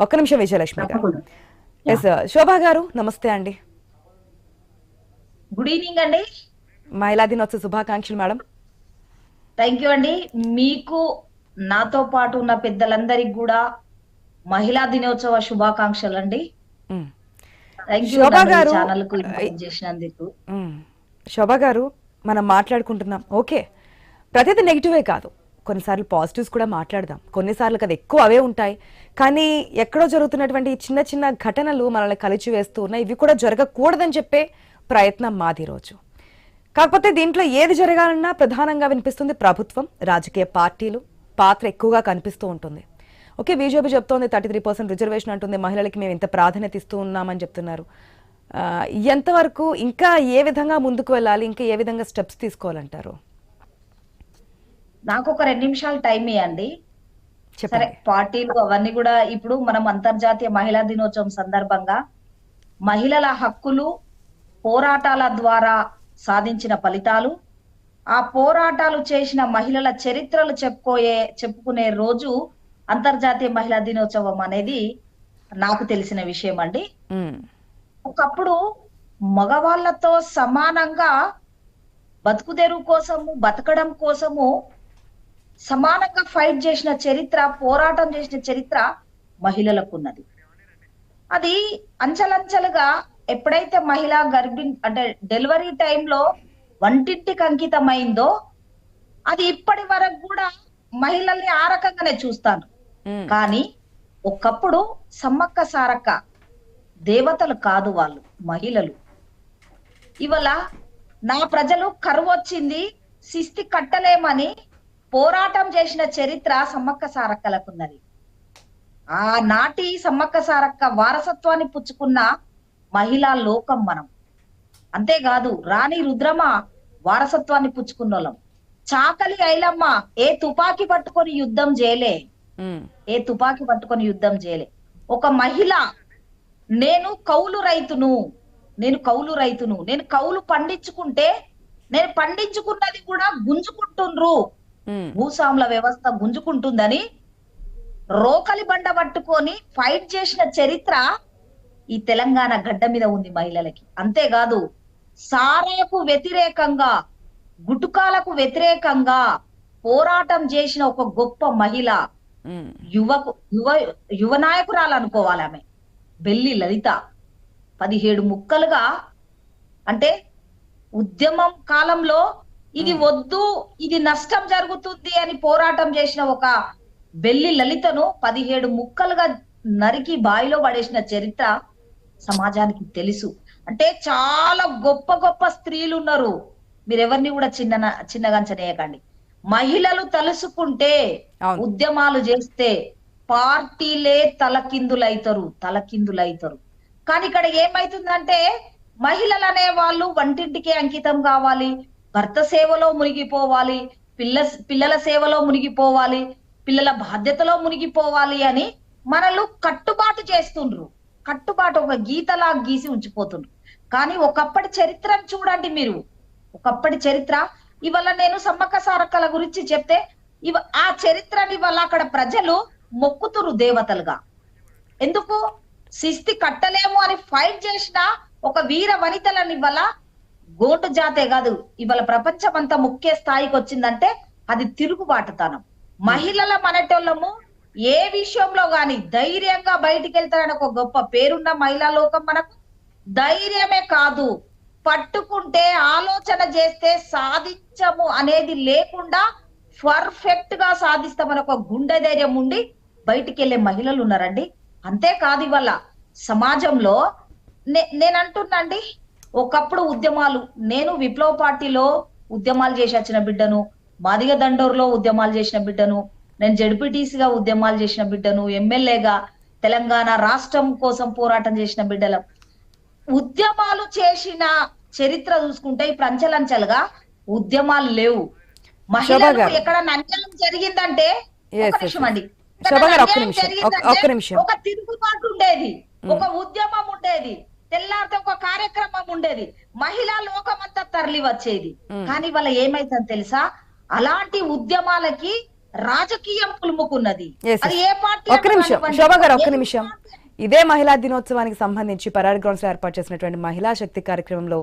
ఒక్క నిమిషం విజయలక్ష్మి గారు ఎస్ శోభా గారు నమస్తే అండి. గుడ్ ఈవినింగ్ అండి. మహిళా దినోత్సవ శుభాకాంక్షలు మేడం. థ్యాంక్ యూ అండి. మీకు నాతో పాటు ఉన్న పెద్దలందరికి కూడా మహిళా దినోత్సవ శుభాకాంక్షలు అండి చేసినందుకు. శోభా గారు మనం మాట్లాడుకుంటున్నాం. ఓకే. ప్రతిదీ నెగిటివే కాదు. కొన్నిసార్లు పాజిటివ్స్ కూడా మాట్లాడదాం. కొన్నిసార్లు కదా ఎక్కువ అవే ఉంటాయి. కానీ ఎక్కడో జరుగుతున్నటువంటి చిన్న చిన్న ఘటనలు మనల్ని కలిచి వేస్తూ ఉన్నాయి. ఇవి కూడా జరగకూడదని చెప్పే ప్రయత్నం మాది రోజు. కాకపోతే దీంట్లో ఏది జరగాలన్నా ప్రధానంగా వినిపిస్తుంది ప్రభుత్వం రాజకీయ పార్టీలు పాత్ర ఎక్కువగా కనిపిస్తూ ఉంటుంది. ఓకే బీజేపీ చెప్తోంది థర్టీ త్రీ పర్సెంట్ రిజర్వేషన్ అంటుంది మహిళలకి మేము ఇంత ప్రాధాన్యత ఇస్తూ ఉన్నామని చెప్తున్నారు. ఎంతవరకు ఇంకా ఏ విధంగా ముందుకు వెళ్ళాలి ఇంకా ఏ విధంగా స్టెప్స్ తీసుకోవాలంటారు? నాకు ఒక రెండు నిమిషాలు టైం ఇవ్వండి సరే పార్టీలు అవన్నీ కూడా ఇప్పుడు మనం అంతర్జాతీయ మహిళా దినోత్సవం సందర్భంగా మహిళల హక్కులు పోరాటాల ద్వారా సాధించిన ఫలితాలు ఆ పోరాటాలు చేసిన మహిళల చరిత్రలు చెప్పుకోయే చెప్పుకునే రోజు అంతర్జాతీయ మహిళా దినోత్సవం అనేది నాకు తెలిసిన విషయం అండి. ఒకప్పుడు మగవాళ్ళతో సమానంగా బతుకుదెరువు కోసము బతకడం కోసము సమానంగా ఫైట్ చేసిన చరిత్ర పోరాటం చేసిన చరిత్ర మహిళలకు ఉన్నది అది అంచెలంచెలుగా ఎప్పుడైతే మహిళ గర్భిణి అంటే డెలివరీ టైంలో వంటింటికి అంకితమైందో అది ఇప్పటి వరకు కూడా మహిళల్ని ఆ రకంగానే చూస్తాను. కానీ ఒకప్పుడు సమ్మక్క సారక్క దేవతలు కాదు వాళ్ళు మహిళలు. ఇవాళ నా ప్రజలు కరువు వచ్చింది శిస్తి కట్టలేమని పోరాటం చేసిన చరిత్ర సమ్మక్క సారక్కలకున్నది. ఆ నాటి సమ్మక్క సారక్క వారసత్వాన్ని పుచ్చుకున్న మహిళా లోకం మనం. అంతేకాదు రాణి రుద్రమ వారసత్వాన్ని పుచ్చుకున్నోళ్ళం. చాకలి ఐలమ్మ ఏ తుపాకీ పట్టుకొని యుద్ధం చేయలే. ఏ తుపాకీ పట్టుకొని యుద్ధం చేయలే. ఒక మహిళ నేను కౌలు రైతును నేను కౌలు రైతును నేను కౌలు పండించుకుంటే నేను పండించుకున్నది కూడా గుంజుకుంటుండ్రు. భూస్వాముల వ్యవస్థ గుంజుకుంటుందని రోకలి బండ పట్టుకొని ఫైట్ చేసిన చరిత్ర ఈ తెలంగాణ గడ్డ మీద ఉంది మహిళలకి. అంతేకాదు సారాకు వ్యతిరేకంగా గుటుకాలకు వ్యతిరేకంగా పోరాటం చేసిన ఒక గొప్ప మహిళ మ్మ్. యువకు యువ యువ నాయకురాలు అనుకోవాలి ఆమె. బెల్లి లలిత. పదిహేడు ముక్కలుగా అంటే ఉద్యమం కాలంలో ఇది వద్దు ఇది నష్టం జరుగుతుంది అని పోరాటం చేసిన ఒక బెల్లి లలితను పదిహేడు ముక్కలుగా నరికి బావిలో పడేసిన చరిత్ర సమాజానికి తెలుసు. అంటే చాలా గొప్ప గొప్ప స్త్రీలు ఉన్నారు. మీరెవరిని కూడా చిన్న చిన్నగా అంచనేయకండి మహిళలు తలుసుకుంటే ఉద్యమాలు చేస్తే పార్టీలే తలకిందులైతారు తలకిందులైతారు. కానీ ఇక్కడ ఏమైతుందంటే మహిళలు అనే వాళ్ళు వంటింటికే అంకితం కావాలి. భర్త సేవలో మునిగిపోవాలి పిల్ల పిల్లల సేవలో మునిగిపోవాలి పిల్లల బాధ్యతలో మునిగిపోవాలి అని మనలు కట్టుబాటు చేస్తుండ్రు. కట్టుబాటు ఒక గీతలా గీసి ఉంచిపోతుండ్రు. కానీ ఒకప్పటి చరిత్రను చూడండి మీరు. ఒకప్పటి చరిత్ర ఇవాళ నేను సమ్మక్క సారక్కల గురించి చెప్తే ఇవ ఆ చరిత్రని ఇవాళ అక్కడ ప్రజలు మొక్కుతురు దేవతలుగా. ఎందుకు? శిస్తి కట్టలేము అని ఫైట్ చేసిన ఒక వీర వనితలని ఇవాళ గోటు జాతే కాదు ఇవాళ ప్రపంచం అంతా ముఖ్య స్థాయికి వచ్చిందంటే అది తిరుగుబాటుతనం. మహిళల మనటోళ్ళము ఏ విషయంలో గాని ధైర్యంగా బయటికి వెళ్తారని ఒక గొప్ప పేరున్న మహిళా లోకం మనకు. ధైర్యమే కాదు పట్టుకుంటే ఆలోచన చేస్తే సాధించము అనేది లేకుండా పర్ఫెక్ట్గా సాధిస్తామని ఒక గుండె ధైర్యం ఉండి బయటికి వెళ్ళే మహిళలు ఉన్నారండి. అంతేకాదు ఇవాళ సమాజంలో నే- నేను అంటున్నాండి ఒకప్పుడు ఉద్యమాలు నేను విప్లవ పార్టీలో ఉద్యమాలు చేసి వచ్చిన బిడ్డను మాదిగ దండోరులో ఉద్యమాలు చేసిన బిడ్డను నేను జడ్పీటీసీగా ఉద్యమాలు చేసిన బిడ్డను ఎమ్మెల్యేగా తెలంగాణ రాష్ట్రం కోసం పోరాటం చేసిన బిడ్డలం ఉద్యమాలు చేసిన చరిత్ర చూసుకుంటే ఇప్పుడు అంచెలంచెలుగా ఉద్యమాలు లేవు మహిళలు గారు. ఎక్కడ అన్యాయం జరిగిందంటే ఒక నిమిషం. అండి. జరిగిందంటే. ఒక తిరుగుబాటు ఉండేది ఒక ఉద్యమం ఉండేది తెల్లారితే ఒక కార్యక్రమం ఉండేది. మహిళా లోకమంతా తరలి వచ్చేది. కానీ వాళ్ళ ఏమైతుంది తెలుసా? అలాంటి ఉద్యమాలకి రాజకీయం పులుముకున్నది అది. ఏ పార్టీ ఒక్క నిమిషం. కానివ్వండి, శోభా గారు ఒక్క ఏ నిమిషం. పార్టీ ఇదే మహిళా దినోత్సవానికి సంబంధించి పరాడ్ గ్రౌండ్స్లో ఏర్పాటు చేసినటువంటి మహిళా శక్తి కార్యక్రమంలో